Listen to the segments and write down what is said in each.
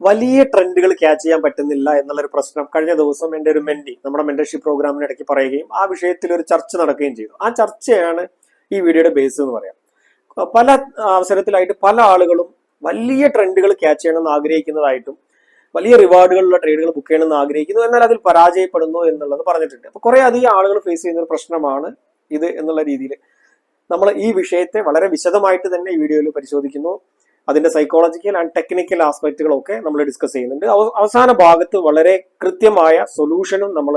വലിയ ട്രെൻഡുകൾ ക്യാച്ച് ചെയ്യാൻ പറ്റുന്നില്ല എന്നുള്ളൊരു പ്രശ്നം കഴിഞ്ഞ ദിവസം എന്റെ ഒരു മെന്റി നമ്മുടെ മെന്റർഷിപ്പ് പ്രോഗ്രാമിന് ഇടയ്ക്ക് പറയുകയും ആ വിഷയത്തിൽ ഒരു ചർച്ച നടക്കുകയും ചെയ്തു. ആ ചർച്ചയാണ് ഈ വീഡിയോയുടെ ബേസ് എന്ന് പറയാം. പല അവസരത്തിലായിട്ട് പല ആളുകളും വലിയ ട്രെൻഡുകൾ ക്യാച്ച് ചെയ്യണമെന്ന് ആഗ്രഹിക്കുന്നതായിട്ടും വലിയ റിവാർഡുകളുള്ള ട്രേഡുകൾ ബുക്ക് ചെയ്യണമെന്ന് ആഗ്രഹിക്കുന്നു. എന്നാൽ അതിൽ പരാജയപ്പെടുന്നു എന്നുള്ളത് പറഞ്ഞിട്ടുണ്ട്. അപ്പൊ കുറെ അധികം ആളുകൾ ഫേസ് ചെയ്യുന്ന ഒരു പ്രശ്നമാണ് ഇത് എന്നുള്ള രീതിയിൽ നമ്മൾ ഈ വിഷയത്തെ വളരെ വിശദമായിട്ട് തന്നെ ഈ വീഡിയോയിൽ പരിശോധിക്കുന്നു. അതിന്റെ സൈക്കോളജിക്കൽ ആൻഡ് ടെക്നിക്കൽ ആസ്പെക്റ്റുകളൊക്കെ നമ്മൾ ഡിസ്കസ് ചെയ്യുന്നുണ്ട്. അവസാന ഭാഗത്ത് വളരെ കൃത്യമായ സൊല്യൂഷനും നമ്മൾ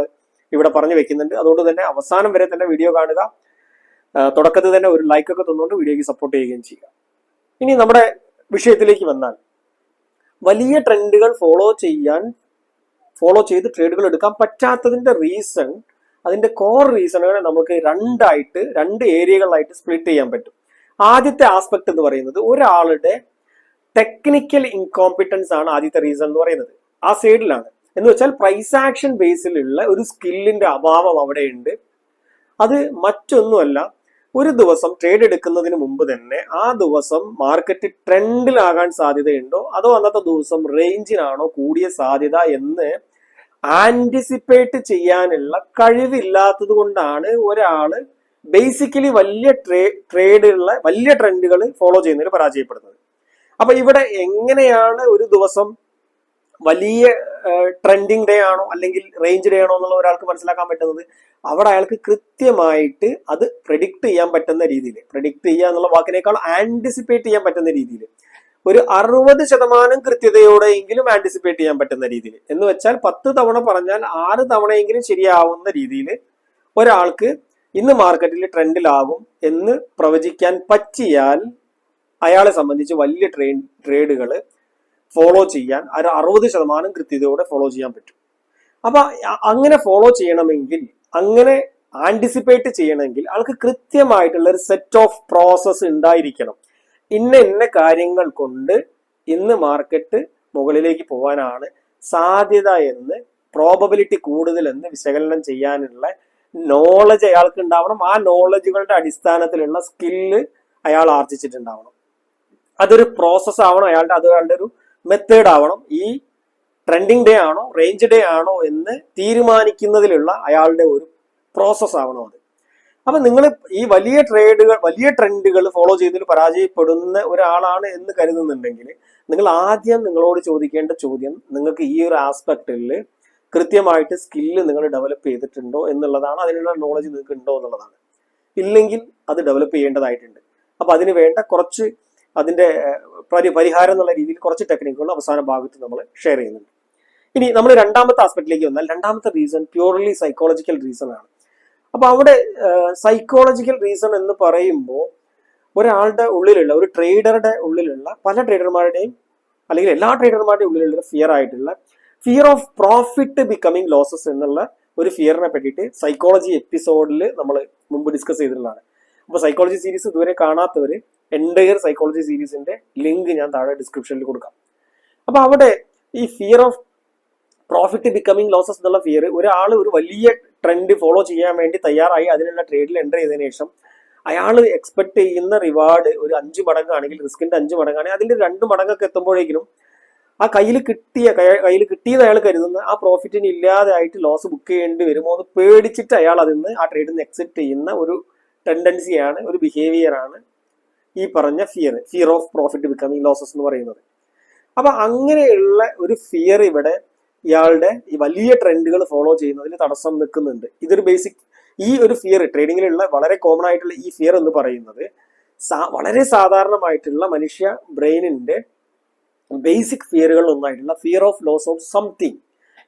ഇവിടെ പറഞ്ഞു വെക്കുന്നുണ്ട്. അതുകൊണ്ട് തന്നെ അവസാനം വരെ തന്നെ വീഡിയോ കാണുക. തുടക്കത്തിൽ തന്നെ ഒരു ലൈക്ക് ഒക്കെ തന്നുകൊണ്ട് വീഡിയോയ്ക്ക് സപ്പോർട്ട് ചെയ്യുകയും ചെയ്യുക. ഇനി നമ്മുടെ വിഷയത്തിലേക്ക് വന്നാൽ. വലിയ ട്രെൻഡുകൾ ഫോളോ ചെയ്യാൻ ഫോളോ ചെയ്ത് ട്രേഡുകൾ എടുക്കാൻ പറ്റാത്തതിന്റെ റീസൺ അതിന്റെ കോർ റീസണുകൾ നമുക്ക് രണ്ടായിട്ട് രണ്ട് ഏരിയകളായിട്ട് സ്പ്ലിറ്റ് ചെയ്യാൻ പറ്റും. ആദ്യത്തെ ആസ്പെക്ട് എന്ന് പറയുന്നത് ഒരാളുടെ ടെക്നിക്കൽ ഇൻകോമ്പിറ്റൻസ് ആണ് ആദ്യത്തെ റീസൺ എന്ന് പറയുന്നത്. ആ സൈഡിലാണ് എന്ന് വെച്ചാൽ പ്രൈസ് ആക്ഷൻ ബേസിലുള്ള ഒരു സ്കില്ലിന്റെ അഭാവം അവിടെ ഉണ്ട് അത് മറ്റൊന്നുമല്ല ഒരു ദിവസം ട്രേഡ് എടുക്കുന്നതിന് മുമ്പ് തന്നെ ആ ദിവസം മാർക്കറ്റ് ട്രെൻഡിലാകാൻ സാധ്യതയുണ്ടോ? അതോ അന്നത്തെ ദിവസം റേഞ്ചിനാണോ കൂടിയ സാധ്യത എന്ന് ആന്റിസിപ്പേറ്റ് ചെയ്യാനുള്ള കഴിവില്ലാത്തത് കൊണ്ടാണ് ഒരാൾ ബേസിക്കലി വലിയ ട്രേ ട്രേഡുള്ള വലിയ ട്രെൻഡുകൾ ഫോളോ ചെയ്യുന്നതിൽ പരാജയപ്പെടുന്നത്. അപ്പൊ ഇവിടെ എങ്ങനെയാണ് ഒരു ദിവസം വലിയ ട്രെൻഡിങ് ഡേ ആണോ അല്ലെങ്കിൽ റേഞ്ച് ഡേ ആണോ എന്നുള്ള ഒരാൾക്ക് മനസ്സിലാക്കാൻ പറ്റുന്നത്? അവിടെ അയാൾക്ക് കൃത്യമായിട്ട് അത് പ്രെഡിക്റ്റ് ചെയ്യാൻ പറ്റുന്ന രീതിയിൽ പ്രെഡിക്റ്റ് ചെയ്യുക എന്നുള്ള വാക്കിനേക്കാൾ ആന്റിസിപ്പേറ്റ് ചെയ്യാൻ പറ്റുന്ന രീതിയിൽ ഒരു അറുപത് ശതമാനം കൃത്യതയോടെയെങ്കിലും ആന്റിസിപ്പേറ്റ് ചെയ്യാൻ പറ്റുന്ന രീതിയിൽ. എന്ന് വെച്ചാൽ പത്ത് തവണ പറഞ്ഞാൽ ആറ് തവണയെങ്കിലും ശരിയാവുന്ന രീതിയിൽ ഒരാൾക്ക് ഇന്ന് മാർക്കറ്റിൽ ട്രെൻഡിലാകും എന്ന് പ്രവചിക്കാൻ പറ്റിയാൽ അയാളെ സംബന്ധിച്ച് വലിയ ട്രെയിൻ ട്രേഡുകൾ ഫോളോ ചെയ്യാൻ ഒരു അറുപത് ശതമാനം കൃത്യതയോടെ ഫോളോ ചെയ്യാൻ പറ്റും. അപ്പൊ അങ്ങനെ ഫോളോ ചെയ്യണമെങ്കിൽ അങ്ങനെ ആന്റിസിപ്പേറ്റ് ചെയ്യണമെങ്കിൽ ആൾക്ക് കൃത്യമായിട്ടുള്ള ഒരു സെറ്റ് ഓഫ് പ്രോസസ്സ് ഉണ്ടായിരിക്കണം. ഇന്ന ഇന്ന കാര്യങ്ങൾ കൊണ്ട് ഇന്ന് മാർക്കറ്റ് മുകളിലേക്ക് പോകാനാണ് സാധ്യത എന്ന് പ്രോബബിലിറ്റി കൂടുതൽ എന്ന് വിശകലനം ചെയ്യാനുള്ള നോളജ് അയാൾക്ക് ഉണ്ടാവണം. ആ നോളജുകളുടെ അടിസ്ഥാനത്തിലുള്ള സ്കില്ല് അയാൾ ആർജിച്ചിട്ടുണ്ടാവണം. അതൊരു പ്രോസസ് ആവണം അയാളുടെ അത് അയാളുടെ ഒരു മെത്തേഡ് ആവണം. ഈ ട്രെൻഡിങ് ഡേ ആണോ റേഞ്ച് ഡേ ആണോ എന്ന് തീരുമാനിക്കുന്നതിലുള്ള അയാളുടെ ഒരു പ്രോസസ് ആവണം അത്. അപ്പൊ നിങ്ങൾ ഈ വലിയ ട്രേഡുകൾ വലിയ ട്രെൻഡുകൾ ഫോളോ ചെയ്തതിൽ പരാജയപ്പെടുന്ന ഒരാളാണ് എന്ന് കരുതുന്നുണ്ടെങ്കിൽ നിങ്ങൾ ആദ്യം നിങ്ങളോട് ചോദിക്കേണ്ട ചോദ്യം നിങ്ങൾക്ക് ഈ ഒരു ആസ്പെക്റ്റിൽ കൃത്യമായിട്ട് സ്കില്ല് നിങ്ങൾ ഡെവലപ്പ് ചെയ്തിട്ടുണ്ടോ എന്നുള്ളതാണ്. അതിനുള്ള നോളജ് നിങ്ങൾക്ക് ഉണ്ടോ എന്നുള്ളതാണ്. ഇല്ലെങ്കിൽ അത് ഡെവലപ്പ് ചെയ്യേണ്ടതായിട്ടുണ്ട്. അപ്പൊ അതിന് വേണ്ട കുറച്ച് അതിന്റെ പരി- പരിഹാരം എന്നുള്ള രീതിയിൽ കുറച്ച് ടെക്നിക്കുകൾ അവസാന ഭാഗത്ത് നമ്മൾ ഷെയർ ചെയ്യുന്നുണ്ട്. ഇനി നമ്മൾ രണ്ടാമത്തെ ആസ്പെക്റ്റിലേക്ക് വന്നാൽ രണ്ടാമത്തെ റീസൺ പ്യൂർലി സൈക്കോളജിക്കൽ റീസൺ ആണ്. അപ്പൊ അവിടെ സൈക്കോളജിക്കൽ റീസൺ എന്ന് പറയുമ്പോൾ ഒരാളുടെ ഉള്ളിലുള്ള ഒരു ട്രേഡറുടെ ഉള്ളിലുള്ള പല ട്രേഡർമാരുടെയും അല്ലെങ്കിൽ എല്ലാ ട്രേഡർമാരുടെയും ഉള്ളിലുള്ള ഫിയർ ആയിട്ടുള്ള fear of profit becoming losses എന്നുള്ള ഒരു ഫിയറിനെ പറ്റിയിട്ട് സൈക്കോളജി എപ്പിസോഡിൽ നമ്മൾ മുമ്പ് ഡിസ്കസ് ചെയ്തിട്ടുള്ളതാണ്. അപ്പോൾ സൈക്കോളജി സീരീസ് ഇതുവരെ കാണാത്തവർ എൻഡയർ സൈക്കോളജി സീരീസിന്റെ ലിങ്ക് ഞാൻ താഴെ ഡിസ്ക്രിപ്ഷനിൽ കൊടുക്കാം. അപ്പൊ അവിടെ ഈ fear of profit becoming losses എന്നുള്ള ഫിയർ ഒരാൾ ഒരു വലിയ ട്രെൻഡ് ഫോളോ ചെയ്യാൻ വേണ്ടി തയ്യാറായി അതിനുള്ള ട്രേഡിൽ എന്റർ ചെയ്തതിനു ശേഷം അയാൾ എക്സ്പെക്ട് ചെയ്യുന്ന റിവാർഡ് ഒരു അഞ്ച് മടങ്ങാണെങ്കിൽ റിസ്കിന്റെ അഞ്ച് മടങ്ങാണെങ്കിൽ അതിന്റെ രണ്ട് മടങ്ങൊക്കെ എത്തുമ്പോഴേക്കും ആ കയ്യിൽ കിട്ടിയ കയ്യിൽ കിട്ടിയത് അയാൾ കരുതുന്ന ആ പ്രോഫിറ്റിന് ഇല്ലാതെ ആയിട്ട് ലോസ് ബുക്ക് ചെയ്യേണ്ടി വരുമോ എന്ന് പേടിച്ചിട്ട് അയാൾ അതിൽ നിന്ന് ആ ട്രേഡിൽ നിന്ന് എക്സിറ്റ് ചെയ്യുന്ന ഒരു ടെൻഡൻസിയാണ് ഒരു ബിഹേവിയർ ആണ് ഈ പറഞ്ഞ fear fear of profit becoming losses എന്ന് പറയുന്നത്. അപ്പൊ അങ്ങനെയുള്ള ഒരു ഫിയർ ഇവിടെ ഇയാളുടെ ഈ വലിയ ട്രെൻഡുകൾ ഫോളോ ചെയ്യുന്നതിൽ തടസ്സം നിൽക്കുന്നുണ്ട്. ഇതൊരു ബേസിക് ഈ ഒരു ഫിയർ ട്രേഡിങ്ങിലുള്ള വളരെ കോമൺ ആയിട്ടുള്ള ഈ ഫിയർ എന്ന് പറയുന്നത് വളരെ സാധാരണമായിട്ടുള്ള മനുഷ്യ ബ്രെയിനിന്റെ ബേസിക് ഫിയറുകൾ ഒന്നായിട്ടുള്ള fear of loss of something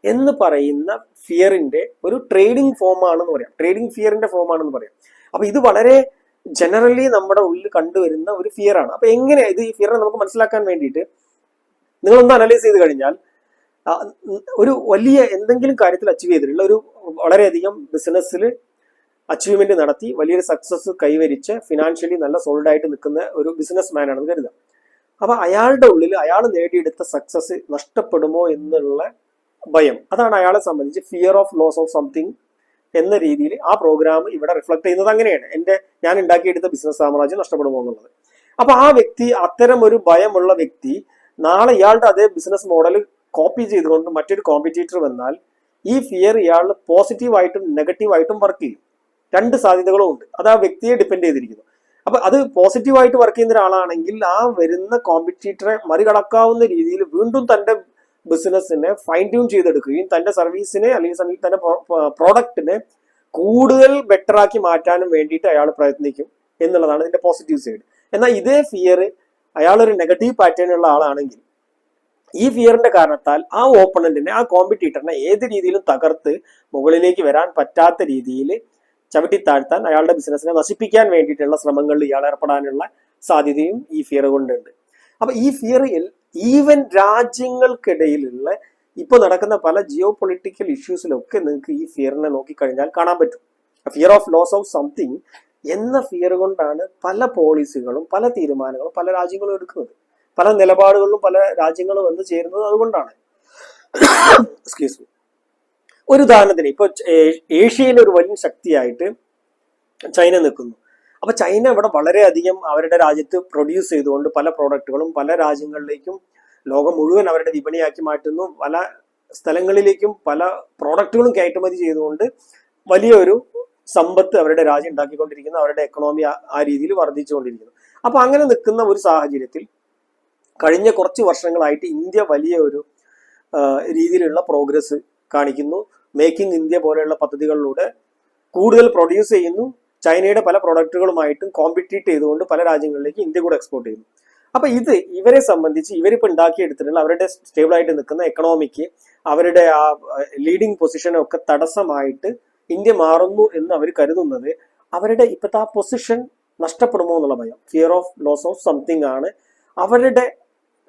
എന്ന് പറയുന്ന ഫിയറിന്റെ ഒരു ട്രേഡിംഗ് ഫോം ആണെന്ന് പറയാം. ട്രേഡിംഗ് ഫിയറിന്റെ ഫോം ആണെന്ന് പറയാം. അപ്പൊ ഇത് വളരെ ജനറലി നമ്മുടെ ഉള്ളിൽ കണ്ടുവരുന്ന ഒരു ഫിയർ ആണ്. അപ്പൊ എങ്ങനെ ഇത് ഈ ഫിയറിനെ നമുക്ക് മനസ്സിലാക്കാൻ വേണ്ടിയിട്ട് നിങ്ങളൊന്ന് അനലൈസ് ചെയ്ത് കഴിഞ്ഞാൽ ഒരു വലിയ എന്തെങ്കിലും കാര്യത്തിൽ അച്ചീവ് ചെയ്തിട്ടുള്ള ഒരു വളരെയധികം ബിസിനസ്സിൽ അച്ചീവ്മെന്റ് നടത്തി വലിയൊരു സക്സസ് കൈവരിച്ച് ഫിനാൻഷ്യലി നല്ല സോൾഡ് ആയിട്ട് നിൽക്കുന്ന ഒരു ബിസിനസ് മാൻ ആണെന്ന് കരുതാം അപ്പൊ അയാളുടെ ഉള്ളിൽ അയാൾ നേടിയെടുത്ത സക്സസ് നഷ്ടപ്പെടുമോ എന്നുള്ള ഭയം. അതാണ് അയാളെ സംബന്ധിച്ച് fear of loss of something എന്ന രീതിയിൽ ആ പ്രോഗ്രാം ഇവിടെ റിഫ്ലക്ട് ചെയ്യുന്നത് അങ്ങനെയാണ്. എന്റെ ഞാൻ ഉണ്ടാക്കിയെടുത്ത ബിസിനസ് സാമ്രാജ്യം നഷ്ടപ്പെടുമോ എന്നുള്ളത്. അപ്പൊ ആ വ്യക്തി അത്തരം ഒരു ഭയമുള്ള വ്യക്തി നാളെ ഇയാളുടെ അതേ ബിസിനസ് മോഡൽ കോപ്പി ചെയ്തുകൊണ്ട് മറ്റൊരു കോമ്പറ്റീറ്റർ വന്നാൽ ഈ ഫിയർ ഇയാൾ പോസിറ്റീവായിട്ടും നെഗറ്റീവായിട്ടും വർക്ക് ചെയ്യും. രണ്ട് സാധ്യതകളും ഉണ്ട്. അത് ആ വ്യക്തിയെ ഡിപ്പെൻഡ് ചെയ്തിരിക്കുന്നു. അപ്പൊ അത് പോസിറ്റീവായിട്ട് വർക്ക് ചെയ്യുന്ന ഒരാളാണെങ്കിൽ ആ വരുന്ന കോമ്പറ്റീറ്ററെ മറികടക്കാവുന്ന രീതിയിൽ വീണ്ടും തന്റെ ബിസിനസ്സിനെ ഫൈൻ ട്യൂൺ ചെയ്തെടുക്കുകയും തന്റെ സർവീസിനെ അല്ലെങ്കിൽ തന്റെ പ്രോഡക്റ്റിനെ കൂടുതൽ ബെറ്റർ ആക്കി മാറ്റാനും വേണ്ടിയിട്ട് അയാൾ പ്രയത്നിക്കും എന്നുള്ളതാണ് ഇതിന്റെ പോസിറ്റീവ് സൈഡ് എന്നാൽ ഇതേ ഫിയർ അയാൾ ഒരു നെഗറ്റീവ് പാറ്റേൺ ഉള്ള ആളാണെങ്കിൽ ഈ ഫിയറിന്റെ കാരണത്താൽ ആ ഓപ്പണന്റിനെ ആ കോമ്പറ്റീറ്ററിനെ ഏത് രീതിയിലും തകർത്ത് മുകളിലേക്ക് വരാൻ പറ്റാത്ത രീതിയിൽ ചവിട്ടി താഴ്ത്താൻ അയാളുടെ ബിസിനസ്സിനെ നശിപ്പിക്കാൻ വേണ്ടിയിട്ടുള്ള ശ്രമങ്ങളിൽ ഇയാൾ ഏർപ്പെടാനുള്ള സാധ്യതയും ഈ ഫിയർ കൊണ്ടുണ്ട്. അപ്പൊ ഈ ഫിയർ ഈവൻ രാജ്യങ്ങൾക്കിടയിലുള്ള ഇപ്പോൾ നടക്കുന്ന പല ജിയോ പൊളിറ്റിക്കൽ ഇഷ്യൂസിലൊക്കെ നിങ്ങൾക്ക് ഈ ഫിയറിനെ നോക്കിക്കഴിഞ്ഞാൽ കാണാൻ പറ്റും. Fear of loss of something എന്ന ഫിയർ കൊണ്ടാണ് പല പോളിസികളും പല തീരുമാനങ്ങളും പല രാജ്യങ്ങളും എടുക്കുന്നത്. പല നിലപാടുകളിലും പല രാജ്യങ്ങളും വന്ന് ചേരുന്നത് അതുകൊണ്ടാണ്. എക്സ്ക്യൂസ് മീ ഒരു ഉദാഹരണത്തിന് ഇപ്പൊ ഏഷ്യയിലെ ഒരു വലിയ ശക്തിയായിട്ട് ചൈന നിൽക്കുന്നു. അപ്പൊ ചൈന ഇവിടെ വളരെയധികം അവരുടെ രാജ്യത്ത് പ്രൊഡ്യൂസ് ചെയ്തുകൊണ്ട് പല പ്രോഡക്റ്റുകളും പല രാജ്യങ്ങളിലേക്കും ലോകം മുഴുവൻ അവരുടെ വിപണിയാക്കി മാറ്റുന്നു. പല സ്ഥലങ്ങളിലേക്കും പല പ്രോഡക്റ്റുകളും കയറ്റുമതി ചെയ്തുകൊണ്ട് വലിയൊരു സമ്പത്ത് അവരുടെ രാജ്യം ഉണ്ടാക്കിക്കൊണ്ടിരിക്കുന്നു. അവരുടെ എക്കണോമി ആ- രീതിയിൽ വർദ്ധിച്ചുകൊണ്ടിരിക്കുന്നു. അപ്പൊ അങ്ങനെ നിൽക്കുന്ന ഒരു സാഹചര്യത്തിൽ കഴിഞ്ഞ കുറച്ച് വർഷങ്ങളായിട്ട് ഇന്ത്യ വലിയ ഒരു രീതിയിലുള്ള പ്രോഗ്രസ് കാണിക്കുന്നു. മേക്കിംഗ് ഇന്ത്യ പോലെയുള്ള പദ്ധതികളിലൂടെ കൂടുതൽ പ്രൊഡ്യൂസ് ചെയ്യുന്നു. ചൈനയുടെ പല പ്രൊഡക്റ്റുകളുമായിട്ടും കോമ്പറ്റീറ്റ് ചെയ്തുകൊണ്ട് പല രാജ്യങ്ങളിലേക്ക് ഇന്ത്യ കൂടെ എക്സ്പോർട്ട് ചെയ്യുന്നു. അപ്പൊ ഇത് ഇവരെ സംബന്ധിച്ച് ഇവരിപ്പോൾ ഉണ്ടാക്കിയെടുത്തിട്ടുള്ള അവരുടെ സ്റ്റേബിൾ ആയിട്ട് നിൽക്കുന്ന എക്കണോമിക്ക് അവരുടെ ആ ലീഡിംഗ് പൊസിഷനൊക്കെ തടസ്സമായിട്ട് ഇന്ത്യ മാറുന്നു എന്ന് അവർ കരുതുന്നത് അവരുടെ ഇപ്പോഴത്തെ ആ പൊസിഷൻ നഷ്ടപ്പെടുമോ എന്നുള്ള ഭയം. Fear of loss of something ആണ് അവരുടെ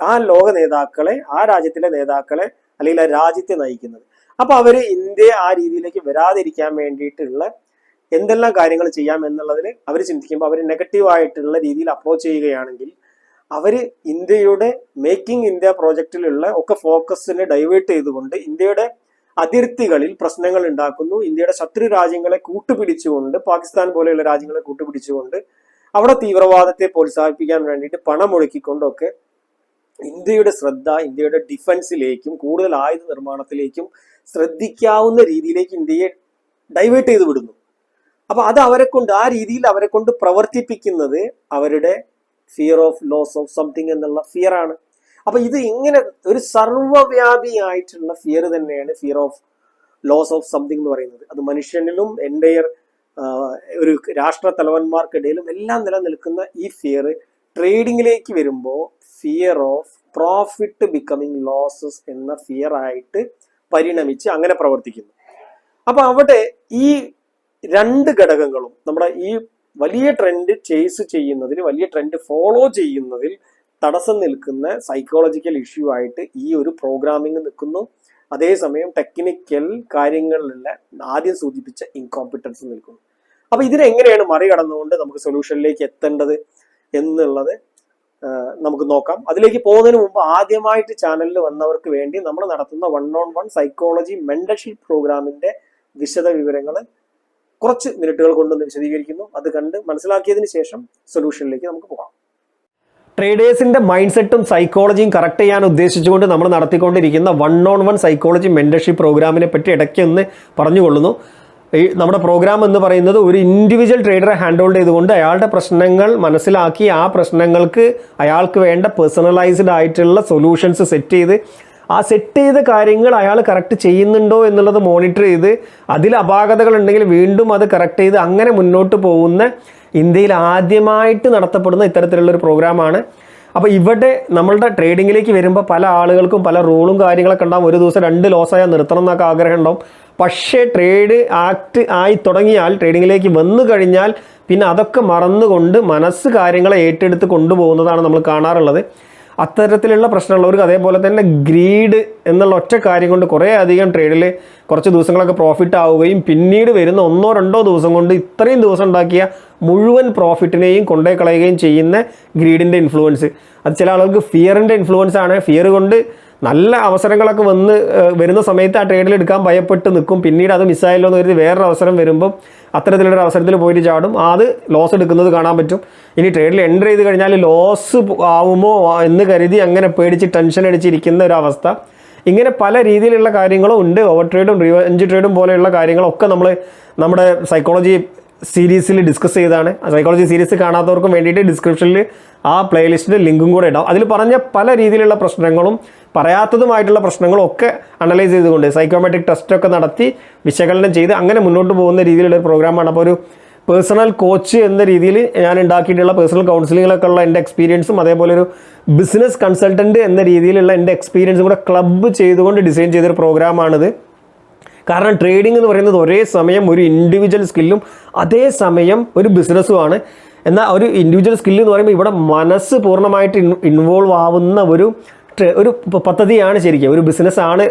ആ ലോക നേതാക്കളെ ആ രാജ്യത്തിലെ നേതാക്കളെ അല്ലെങ്കിൽ ആ രാജ്യത്തെ നയിക്കുന്നത്. അപ്പൊ അവർ ഇന്ത്യ ആ രീതിയിലേക്ക് വരാതിരിക്കാൻ വേണ്ടിയിട്ടുള്ള എന്തെല്ലാം കാര്യങ്ങൾ ചെയ്യാം എന്നുള്ളതിൽ അവർ ചിന്തിക്കുമ്പോൾ അവർ നെഗറ്റീവ് ആയിട്ടുള്ള രീതിയിൽ അപ്രോച്ച് ചെയ്യുകയാണെങ്കിൽ അവർ ഇന്ത്യയുടെ മേക്കിംഗ് ഇന്ത്യ പ്രോജക്റ്റിലുള്ള ഒക്കെ ഫോക്കസിനെ ഡൈവേർട്ട് ചെയ്തുകൊണ്ട് ഇന്ത്യയുടെ അതിർത്തികളിൽ പ്രശ്നങ്ങൾ ഉണ്ടാക്കുന്നു. ഇന്ത്യയുടെ ശത്രു രാജ്യങ്ങളെ കൂട്ടുപിടിച്ചുകൊണ്ട് പാകിസ്ഥാൻ പോലെയുള്ള രാജ്യങ്ങളെ കൂട്ടുപിടിച്ചുകൊണ്ട് അവിടെ തീവ്രവാദത്തെ പ്രോത്സാഹിപ്പിക്കാൻ വേണ്ടിയിട്ട് പണം ഒഴുക്കിക്കൊണ്ടൊക്കെ ഇന്ത്യയുടെ ശ്രദ്ധ ഇന്ത്യയുടെ ഡിഫൻസിലേക്കും കൂടുതൽ ആയുധ നിർമ്മാണത്തിലേക്കും ശ്രദ്ധിക്കാവുന്ന രീതിയിലേക്ക് ഇന്ത്യയെ ഡൈവേർട്ട് ചെയ്ത് വിടുന്നു. അപ്പൊ അത് അവരെ കൊണ്ട് ആ രീതിയിൽ അവരെ കൊണ്ട് പ്രവർത്തിപ്പിക്കുന്നത് അവരുടെ fear of loss of something എന്നുള്ള ഫിയർ ആണ്. അപ്പൊ ഇത് ഇങ്ങനെ ഒരു സർവവ്യാപിയായിട്ടുള്ള ഫിയർ തന്നെയാണ് fear of loss of something എന്ന് പറയുന്നത്. അത് മനുഷ്യനിലും എന്റെയർ ഒരു രാഷ്ട്ര തലവന്മാർക്കിടയിലും എല്ലാം നിലനിൽക്കുന്ന ഈ ഫിയർ ട്രേഡിങ്ങിലേക്ക് വരുമ്പോൾ fear of profit becoming losses എന്ന ഫിയർ ആയിട്ട് പരിണമിച്ച് അങ്ങനെ പ്രവർത്തിക്കുന്നു. അപ്പൊ അവിടെ ഈ രണ്ട് ഘടകങ്ങളും നമ്മുടെ ഈ വലിയ ട്രെൻഡ് ചേസ് ചെയ്യുന്നതിൽ വലിയ ട്രെൻഡ് ഫോളോ ചെയ്യുന്നതിൽ തടസ്സം നിൽക്കുന്ന സൈക്കോളജിക്കൽ ഇഷ്യൂ ആയിട്ട് ഈ ഒരു പ്രോഗ്രാമിംഗ് നിൽക്കുന്നു. അതേസമയം ടെക്നിക്കൽ കാര്യങ്ങളിലുള്ള ആദ്യം സൂചിപ്പിച്ച ഇൻകോമ്പിറ്റൻസ് നിൽക്കുന്നു. അപ്പൊ ഇതിനെങ്ങനെയാണ് മറികടന്നുകൊണ്ട് നമുക്ക് സൊല്യൂഷനിലേക്ക് എത്തേണ്ടത് എന്നുള്ളത് നമുക്ക് നോക്കാം. അതിലേക്ക് പോകുന്നതിന് മുമ്പ് ആദ്യമായിട്ട് ചാനലിൽ വന്നവർക്ക് വേണ്ടി നമ്മൾ നടത്തുന്ന one on one psychology mentorship പ്രോഗ്രാമിന്റെ വിശദ വിവരങ്ങൾ കുറച്ച് മിനിറ്റുകൾ കൊണ്ടൊന്ന് വിശദീകരിക്കുന്നു. അത് കണ്ട് മനസ്സിലാക്കിയതിന് ശേഷം സൊല്യൂഷനിലേക്ക് നമുക്ക് പോകാം. ട്രേഡേഴ്സിന്റെ മൈൻഡ് സെറ്റും സൈക്കോളജിയും കറക്റ്റ് ചെയ്യാൻ ഉദ്ദേശിച്ചുകൊണ്ട് നമ്മൾ നടത്തിക്കൊണ്ടിരിക്കുന്ന one on one psychology mentorship പ്രോഗ്രാമിനെ പറ്റി ഇടയ്ക്ക് ഒന്ന് പറഞ്ഞുകൊള്ളുന്നു. ഈ നമ്മുടെ പ്രോഗ്രാം എന്ന് പറയുന്നത് ഒരു ഇൻഡിവിജ്വൽ ട്രേഡറെ ഹാൻഡ് ഹോൾഡ് ചെയ്തുകൊണ്ട് അയാളുടെ പ്രശ്നങ്ങൾ മനസ്സിലാക്കി ആ പ്രശ്നങ്ങൾക്ക് അയാൾക്ക് വേണ്ട പേഴ്സണലൈസ്ഡ് ആയിട്ടുള്ള സൊല്യൂഷൻസ് സെറ്റ് ചെയ്ത് ആ സെറ്റ് ചെയ്ത കാര്യങ്ങൾ അയാൾ കറക്റ്റ് ചെയ്യുന്നുണ്ടോ എന്നുള്ളത് മോണിറ്റർ ചെയ്ത് അതിൽ അപാകതകൾ ഉണ്ടെങ്കിൽ വീണ്ടും അത് കറക്റ്റ് ചെയ്ത് അങ്ങനെ മുന്നോട്ട് പോകുന്ന ഇന്ത്യയിൽ ആദ്യമായിട്ട് നടത്തപ്പെടുന്ന ഇത്തരത്തിലുള്ളൊരു പ്രോഗ്രാമാണ് അപ്പോൾ ഇവിടെ നമ്മളുടെ ട്രേഡിങ്ങിലേക്ക് വരുമ്പോൾ പല ആളുകൾക്കും പല റൂളും കാര്യങ്ങളൊക്കെ ഉണ്ടാകും ഒരു ദിവസം രണ്ട് ലോസായാൽ നിർത്തണം എന്നൊക്കെ ആഗ്രഹം ഉണ്ടാവും. പക്ഷേ ട്രേഡ് ആക്ട് ആയി തുടങ്ങിയാൽ ട്രേഡിങ്ങിലേക്ക് വന്നു കഴിഞ്ഞാൽ പിന്നെ അതൊക്കെ മറന്നുകൊണ്ട് മനസ്സ് കാര്യങ്ങളെ ഏറ്റെടുത്ത് കൊണ്ടുപോകുന്നതാണ് നമ്മൾ കാണാറുള്ളത്. അത്തരത്തിലുള്ള പ്രശ്നമുള്ളവർക്ക് അതേപോലെ തന്നെ ഗ്രീഡ് എന്നുള്ള ഒറ്റ കാര്യം കൊണ്ട് കുറേ അധികം ട്രേഡിൽ കുറച്ച് ദിവസങ്ങളൊക്കെ പ്രോഫിറ്റ് ആവുകയും പിന്നീട് വരുന്ന ഒന്നോ രണ്ടോ ദിവസം കൊണ്ട് ഇത്രയും ദിവസം ഉണ്ടാക്കിയ മുഴുവൻ പ്രോഫിറ്റിനെയും കൊണ്ടേ കളയുകയും ചെയ്യുന്ന ഗ്രീഡിന്റെ ഇൻഫ്ലുവൻസ് അത് ചില ആളുകൾക്ക് ഫിയറിന്റെ ഇൻഫ്ലുവൻസ് ആണ്. ഫിയർ കൊണ്ട് നല്ല അവസരങ്ങളൊക്കെ വന്ന് വരുന്ന സമയത്ത് ആ ട്രേഡിൽ എടുക്കാൻ ഭയപ്പെട്ട് നിൽക്കും. പിന്നീട് അത് മിസ്സായല്ലോ എന്ന് കരുതി വേറൊരു അവസരം വരുമ്പം അത്തരത്തിലൊരു അവസരത്തിൽ പോയിട്ട് ചാടും. അത് ലോസ് എടുക്കുന്നത് കാണാൻ പറ്റും. ഇനി ട്രേഡിൽ എന്റർ ചെയ്ത് കഴിഞ്ഞാൽ ലോസ് ആവുമോ എന്ന് കരുതി അങ്ങനെ പേടിച്ച് ടെൻഷൻ അടിച്ചിരിക്കുന്ന ഒരു അവസ്ഥ. ഇങ്ങനെ പല രീതിയിലുള്ള കാര്യങ്ങളും ഉണ്ട്. ഓവർ ട്രേഡും റിവഞ്ച് ട്രേഡും പോലെയുള്ള കാര്യങ്ങളൊക്കെ നമ്മൾ നമ്മുടെ സൈക്കോളജി സീരീസിൽ ഡിസ്കസ് ചെയ്താണ് സൈക്കോളജി സീരീസ് കാണാത്തവർക്കും വേണ്ടിയിട്ട് ഡിസ്ക്രിപ്ഷനിൽ ആ പ്ലേലിസ്റ്റിന്റെ ലിങ്കും കൂടെ ഇടാം. അതിൽ പറഞ്ഞ പല രീതിയിലുള്ള പ്രശ്നങ്ങളും പറയാത്തതുമായിട്ടുള്ള പ്രശ്നങ്ങളും ഒക്കെ അനലൈസ് ചെയ്തുകൊണ്ട് സൈക്കോമെട്രിക് ടെസ്റ്റൊക്കെ നടത്തി വിശകലനം ചെയ്ത് അങ്ങനെ മുന്നോട്ട് പോകുന്ന രീതിയിലുള്ള ഒരു പ്രോഗ്രാമാണ് അപ്പോൾ ഒരു പേഴ്സണൽ കോച്ച് എന്ന രീതിയിൽ ഞാൻ ഉണ്ടാക്കിയിട്ടുള്ള പേഴ്സണൽ കൗൺസിലിങ്ങിലൊക്കെ ഉള്ള എന്റെ എക്സ്പീരിയൻസും അതേപോലെ ഒരു ബിസിനസ് കൺസൾട്ടന്റ് എന്ന രീതിയിലുള്ള എന്റെ എക്സ്പീരിയൻസും കൂടെ ക്ലബ്ബ് ചെയ്തുകൊണ്ട് ഡിസൈൻ ചെയ്തൊരു പ്രോഗ്രാമാണിത് കാരണം ട്രേഡിംഗ് എന്ന് പറയുന്നത് ഒരേ സമയം ഒരു ഇൻഡിവിജ്വൽ സ്കില്ലും അതേ സമയം ഒരു ബിസിനസ്സുമാണ് എന്നാൽ ഒരു ഇൻഡിവിജ്വൽ സ്കില്ല് എന്ന് പറയുമ്പോൾ ഇവിടെ മനസ്സ് പൂർണമായിട്ട് ഇൻവോൾവ് ആവുന്ന ഒരു ഒരു പദ്ധതിയാണ് ശരിക്കും. ഒരു ബിസിനസ്സാണ്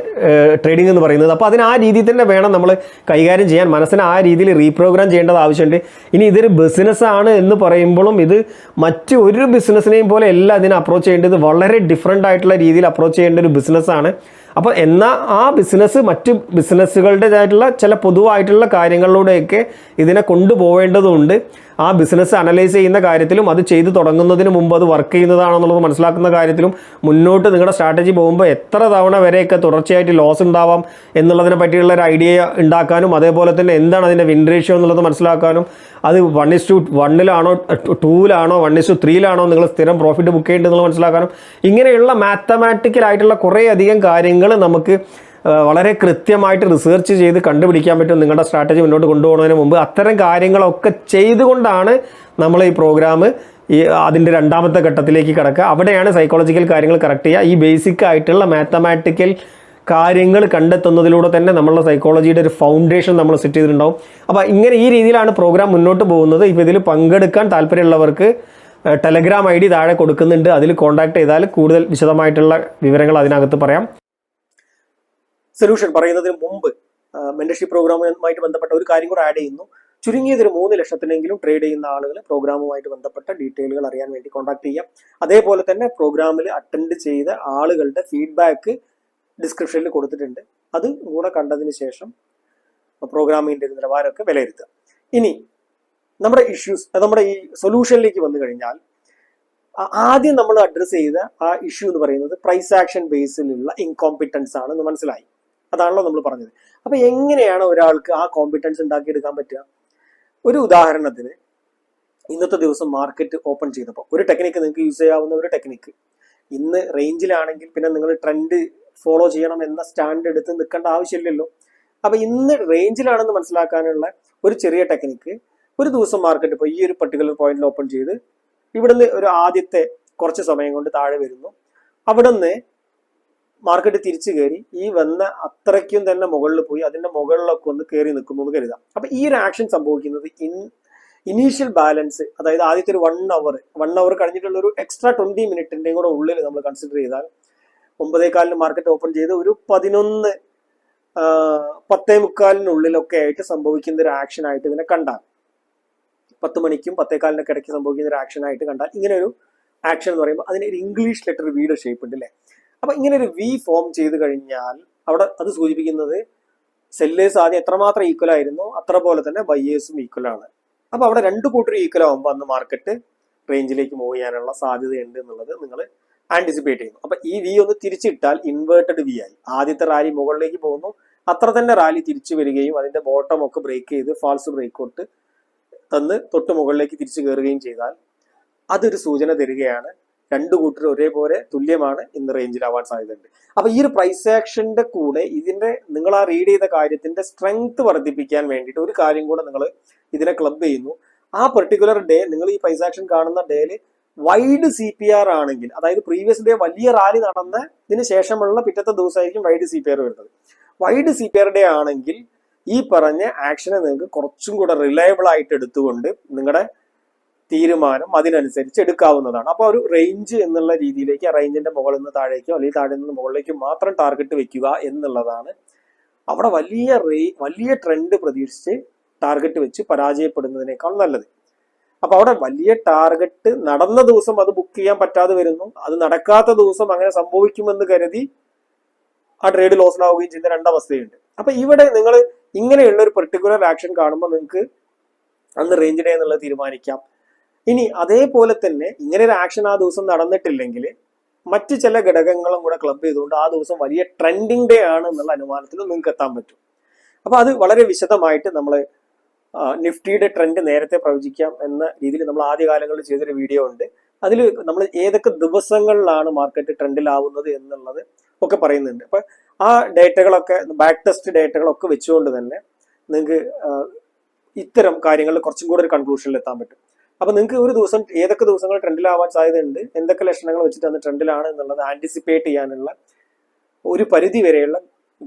ട്രേഡിംഗ് എന്ന് പറയുന്നത്. അപ്പോൾ അതിന് ആ രീതിയിൽ തന്നെ വേണം നമ്മൾ കൈകാര്യം ചെയ്യാൻ. മനസ്സിനെ ആ രീതിയിൽ റീപ്രോഗ്രാം ചെയ്യേണ്ടത് ആവശ്യമുണ്ട്. ഇനി ഇതൊരു ബിസിനസ്സാണ് എന്ന് പറയുമ്പോഴും ഇത് മറ്റു ഒരു ബിസിനസ്സിനെയും പോലെ അല്ല അതിനെ അപ്രോച്ച് ചെയ്യേണ്ടത്. വളരെ ഡിഫറെന്റ് ആയിട്ടുള്ള രീതിയിൽ അപ്രോച്ച് ചെയ്യേണ്ട ഒരു ബിസിനസ്സാണ് അപ്പോൾ എന്നാൽ ആ ബിസിനസ് മറ്റ് ബിസിനസ്സുകളുടേതായിട്ടുള്ള ചില പൊതുവായിട്ടുള്ള കാര്യങ്ങളിലൂടെയൊക്കെ ഇതിനെ കൊണ്ടുപോകേണ്ടതുണ്ട്. ആ ബിസിനസ് അനലൈസ് ചെയ്യുന്ന കാര്യത്തിലും അത് ചെയ്തു തുടങ്ങുന്നതിന് മുമ്പ് അത് വർക്ക് ചെയ്യുന്നതാണെന്നുള്ളത് മനസ്സിലാക്കുന്ന കാര്യത്തിലും മുന്നോട്ട് നിങ്ങളുടെ സ്ട്രാറ്റജി പോകുമ്പോൾ എത്ര തവണ വരെയൊക്കെ തുടർച്ചയായിട്ട് ലോസ് ഉണ്ടാവാം എന്നുള്ളതിനെ പറ്റിയുള്ള ഒരു ഐഡിയ ഉണ്ടാക്കാനും അതേപോലെ തന്നെ എന്താണ് അതിന്റെ വിൻ റേഷ്യോ എന്നുള്ളത് മനസ്സിലാക്കാനും അത് വൺ ഇസ് ടു വണ്ണിലാണോ ടൂവിലാണോ വൺ ഇസ് ടു ത്രീയിലാണോ നിങ്ങൾ സ്ഥിരം പ്രോഫിറ്റ് ബുക്ക് ചെയ്യേണ്ടതെന്നുള്ളത് മനസ്സിലാക്കാനും ഇങ്ങനെയുള്ള മാത്തമാറ്റിക്കൽ ആയിട്ടുള്ള കുറേ അധികം കാര്യങ്ങൾ നമുക്ക് വളരെ കൃത്യമായിട്ട് റിസർച്ച് ചെയ്ത് കണ്ടുപിടിക്കാൻ പറ്റും നിങ്ങളുടെ സ്ട്രാറ്റജി മുന്നോട്ട് കൊണ്ടുപോകുന്നതിന് മുമ്പ്. അത്തരം കാര്യങ്ങളൊക്കെ ചെയ്തുകൊണ്ടാണ് നമ്മൾ ഈ പ്രോഗ്രാം ഈ അതിന്റെ രണ്ടാമത്തെ ഘട്ടത്തിലേക്ക് കിടക്കുക. അവിടെയാണ് സൈക്കോളജിക്കൽ കാര്യങ്ങൾ കറക്റ്റ് ചെയ്യുക. ഈ ബേസിക് ആയിട്ടുള്ള മാത്തമാറ്റിക്കൽ കാര്യങ്ങൾ കണ്ടെത്തുന്നതിലൂടെ തന്നെ നമ്മളുടെ സൈക്കോളജിയുടെ ഒരു ഫൗണ്ടേഷൻ നമ്മൾ സെറ്റ് ചെയ്തിട്ടുണ്ടാവും. അപ്പോൾ ഇങ്ങനെ ഈ രീതിയിലാണ് പ്രോഗ്രാം മുന്നോട്ട് പോകുന്നത്. ഇപ്പോൾ ഇതിൽ പങ്കെടുക്കാൻ താല്പര്യമുള്ളവർക്ക് ടെലഗ്രാം ഐ ഡി താഴെ കൊടുക്കുന്നുണ്ട്. അതിൽ കോൺടാക്ട് ചെയ്താൽ കൂടുതൽ വിശദമായിട്ടുള്ള വിവരങ്ങൾ അതിനകത്ത് പറയാം. സൊല്യൂഷൻ പറയുന്നതിന് മുമ്പ് മെന്റർഷിപ്പ് പ്രോഗ്രാമുമായിട്ട് ബന്ധപ്പെട്ട ഒരു കാര്യം കൂടെ ആഡ് ചെയ്യുന്നു. ചുരുങ്ങിയത് ഒരു മൂന്ന് ലക്ഷത്തിനെങ്കിലും ട്രേഡ് ചെയ്യുന്ന ആളുകൾ പ്രോഗ്രാമുമായിട്ട് ബന്ധപ്പെട്ട ഡീറ്റെയിലുകൾ അറിയാൻ വേണ്ടി കോൺടാക്ട് ചെയ്യാം. അതേപോലെ തന്നെ പ്രോഗ്രാമിൽ അറ്റൻഡ് ചെയ്ത ആളുകളുടെ ഫീഡ്ബാക്ക് ഡിസ്ക്രിപ്ഷനിൽ കൊടുത്തിട്ടുണ്ട്. അത് കൂടെ കണ്ടതിന് ശേഷം പ്രോഗ്രാമിന്റെ നിലവാരമൊക്കെ വിലയിരുത്തുക. ഇനി നമ്മുടെ ഇഷ്യൂസ് നമ്മുടെ ഈ സൊല്യൂഷനിലേക്ക് വന്നു കഴിഞ്ഞാൽ ആദ്യം നമ്മൾ അഡ്രസ്സ് ചെയ്ത ആ ഇഷ്യൂ എന്ന് പറയുന്നത് പ്രൈസ് ആക്ഷൻ ബേസിലുള്ള ഇൻകോമ്പിറ്റൻസ് ആണെന്ന് മനസ്സിലായി. അതാണല്ലോ നമ്മൾ പറഞ്ഞത്. അപ്പൊ എങ്ങനെയാണ് ഒരാൾക്ക് ആ കോമ്പിറ്റൻസ് ഉണ്ടാക്കിയെടുക്കാൻ പറ്റുക? ഒരു ഉദാഹരണത്തിന് ഇന്നത്തെ ദിവസം മാർക്കറ്റ് ഓപ്പൺ ചെയ്തപ്പോൾ ഒരു ടെക്നിക്ക് നിങ്ങൾക്ക് യൂസ് ചെയ്യാവുന്ന ഒരു ടെക്നിക്ക് ഇന്ന് റേഞ്ചിലാണെങ്കിൽ പിന്നെ നിങ്ങൾ ട്രെൻഡ് ഫോളോ ചെയ്യണം എന്ന സ്റ്റാൻഡ് എടുത്ത് നിൽക്കേണ്ട ആവശ്യമില്ലല്ലോ. അപ്പൊ ഇന്ന് റേഞ്ചിലാണെന്ന് മനസ്സിലാക്കാനുള്ള ഒരു ചെറിയ ടെക്നിക്ക് ഒരു ദിവസം മാർക്കറ്റ് ഇപ്പോൾ ഈ ഒരു പർട്ടിക്കുലർ പോയിന്റിൽ ഓപ്പൺ ചെയ്ത് ഇവിടുന്ന് ഒരു ആദ്യത്തെ കുറച്ച് സമയം കൊണ്ട് താഴെ വരുന്നു. അവിടുന്ന് മാർക്കറ്റ് തിരിച്ചു കയറി ഈ വന്ന അത്രയ്ക്കും തന്നെ മുകളിൽ പോയി അതിന്റെ മുകളിലൊക്കെ ഒന്ന് കയറി നിൽക്കുന്നു എന്ന് കരുതാം. അപ്പൊ ഈ ഒരു ആക്ഷൻ സംഭവിക്കുന്നത് ഇൻ ഇനീഷ്യൽ ബാലൻസ് അതായത് ആദ്യത്തെ ഒരു വൺ അവർ വൺ അവർ കഴിഞ്ഞിട്ടുള്ള ഒരു എക്സ്ട്രാ ട്വന്റി മിനിറ്റിന്റെയും കൂടെ ഉള്ളിൽ നമ്മൾ കൺസിഡർ ചെയ്താൽ ഒമ്പതേകാലിന് മാർക്കറ്റ് ഓപ്പൺ ചെയ്ത് ഒരു പതിനൊന്ന് പത്തേ മുക്കാലിനുള്ളിലൊക്കെ ആയിട്ട് സംഭവിക്കുന്ന ഒരു ആക്ഷൻ ആയിട്ട് ഇതിനെ കണ്ടാൽ. പത്ത് മണിക്കും പത്തേകാലിനൊക്കെ ഇടയ്ക്ക് സംഭവിക്കുന്ന ഒരു ആക്ഷൻ ആയിട്ട് കണ്ടാൽ ഇങ്ങനെ ഒരു ആക്ഷൻ എന്ന് പറയുമ്പോൾ അതിന് ഒരു ഇംഗ്ലീഷ് ലെറ്റർ വീഡിയോ ഷേപ്പ് ഉണ്ട് അല്ലേ അപ്പൊ ഇങ്ങനെ ഒരു വി ഫോം ചെയ്ത് കഴിഞ്ഞാൽ അവിടെ അത് സൂചിപ്പിക്കുന്നത് സെല്ലേഴ്സ് ആദ്യം എത്രമാത്രം ഈക്വൽ ആയിരുന്നു? അത്ര പോലെ തന്നെ ബയ്യേഴ്സും ഈക്വൽ ആണ്. അപ്പൊ അവിടെ രണ്ട് കൂട്ടർ ഈക്വൽ ആകുമ്പോൾ അന്ന് മാർക്കറ്റ് റേഞ്ചിലേക്ക് മൂവ് ചെയ്യാനുള്ള സാധ്യതയുണ്ട് എന്നുള്ളത് നിങ്ങൾ ആന്റിസിപ്പേറ്റ് ചെയ്യുന്നു. അപ്പൊ ഈ വി ഒന്ന് തിരിച്ചിട്ടാൽ ഇൻവേർട്ടഡ് വി ആയി. ആദ്യത്തെ റാലി മുകളിലേക്ക് പോകുന്നു. അത്ര തന്നെ റാലി തിരിച്ചു വരികയും അതിന്റെ ബോട്ടം ഒക്കെ ബ്രേക്ക് ചെയ്ത് ഫാൾസ് ബ്രേക്ക് ഔട്ട് തന്ന് തൊട്ട് മുകളിലേക്ക് തിരിച്ചു കയറുകയും ചെയ്താൽ അതൊരു സൂചന തരികയാണ്. രണ്ടു കൂട്ടർ ഒരേപോലെ തുല്യമാണ് ഇന്ന് റേഞ്ചിൽ ആവാൻ സാധ്യതയുണ്ട്. അപ്പൊ ഈ ഒരു പ്രൈസ് ആക്ഷന്റെ കൂടെ ഇതിന്റെ നിങ്ങൾ ആ റീഡ് ചെയ്ത കാര്യത്തിന്റെ സ്ട്രെങ്ത് വർദ്ധിപ്പിക്കാൻ വേണ്ടിയിട്ട് ഒരു കാര്യം കൂടെ നിങ്ങൾ ഇതിനെ ക്ലബ് ചെയ്യുന്നു. ആ പെർട്ടിക്കുലർ ഡേ നിങ്ങൾ ഈ പ്രൈസ് ആക്ഷൻ കാണുന്ന ഡേയിൽ വൈഡ് സി പി ആർ ആണെങ്കിൽ അതായത് പ്രീവിയസ് ഡേ വലിയ റാലി നടന്ന ഇതിന് ശേഷമുള്ള പിറ്റത്തെ ദിവസമായിരിക്കും വൈഡ് സി പി ആർ വരുന്നത്. Wide C P R day ആണെങ്കിൽ ഈ പറഞ്ഞ ആക്ഷനെ നിങ്ങൾക്ക് കുറച്ചും കൂടെ റിലയബിൾ ആയിട്ട് എടുത്തുകൊണ്ട് നിങ്ങളുടെ തീരുമാനം അതിനനുസരിച്ച് എടുക്കാവുന്നതാണ്. അപ്പോൾ ഒരു റേഞ്ച് എന്നുള്ള രീതിയിലേക്ക് ആ റേഞ്ചിന്റെ മുകളിൽ നിന്ന് താഴേക്കോ അല്ലെങ്കിൽ താഴെ നിന്ന് മുകളിലേക്കോ മാത്രം ടാർഗറ്റ് വെക്കുക എന്നുള്ളതാണ്. അവിടെ വലിയ റേ വലിയ ട്രെൻഡ് പ്രതീക്ഷിച്ച് ടാർഗറ്റ് വെച്ച് പരാജയപ്പെടുന്നതിനേക്കാൾ നല്ലത്. അപ്പൊ അവിടെ വലിയ ടാർഗറ്റ് നടന്ന ദിവസം അത് ബുക്ക് ചെയ്യാൻ പറ്റാതെ വരുന്നു. അത് നടക്കാത്ത ദിവസം അങ്ങനെ സംഭവിക്കുമെന്ന് കരുതി ആ ട്രേഡ് ലോസ് ലോസിലാവുകയും ചെയ്യുന്ന രണ്ടവസ്ഥയുണ്ട്. അപ്പൊ ഇവിടെ നിങ്ങൾ ഇങ്ങനെയുള്ള ഒരു പെർട്ടിക്കുലർ ആക്ഷൻ കാണുമ്പോൾ നിങ്ങൾക്ക് അന്ന് റേഞ്ച് ഡേ എന്നുള്ളത് തീരുമാനിക്കാം. ഇനി അതേപോലെ തന്നെ ഇങ്ങനെ ഒരു ആക്ഷൻ ആ ദിവസം നടന്നിട്ടില്ലെങ്കിൽ മറ്റ് ചില ഘടകങ്ങളും കൂടെ ക്ലബ് ചെയ്തുകൊണ്ട് ആ ദിവസം വലിയ ട്രെൻഡിങ് ഡേ ആണ് എന്നുള്ള അനുമാനത്തിൽ നിങ്ങൾക്ക് എത്താൻ പറ്റും. അപ്പൊ അത് വളരെ വിശദമായിട്ട് നമ്മൾ നിഫ്റ്റിയുടെ ട്രെൻഡ് നേരത്തെ പ്രവചിക്കാം എന്ന രീതിയിൽ നമ്മൾ ആദ്യ കാലങ്ങളിൽ ചെയ്തൊരു വീഡിയോ ഉണ്ട്. അതിൽ നമ്മൾ ഏതൊക്കെ ദിവസങ്ങളിലാണ് മാർക്കറ്റ് ട്രെൻഡിലാവുന്നത് എന്നുള്ളത് ഒക്കെ പറയുന്നുണ്ട്. അപ്പൊ ആ ഡേറ്റകളൊക്കെ ബാക്ക് ടെസ്റ്റ് ഡേറ്റകളൊക്കെ വെച്ചുകൊണ്ട് തന്നെ നിങ്ങൾക്ക് ഇത്തരം കാര്യങ്ങളിൽ കുറച്ചും കൂടെ ഒരു കൺക്ലൂഷനിൽ എത്താൻ പറ്റും. അപ്പൊ നിങ്ങൾക്ക് ഒരു ദിവസം ഏതൊക്കെ ദിവസങ്ങൾ ട്രെൻഡിലാവാൻ സാധ്യതയുണ്ട്? എന്തൊക്കെ ലക്ഷണങ്ങൾ വെച്ചിട്ട് അന്ന് ട്രെൻഡിലാണ് എന്നുള്ളത് ആന്റിസിപ്പേറ്റ് ചെയ്യാനുള്ള ഒരു പരിധി വരെയുള്ള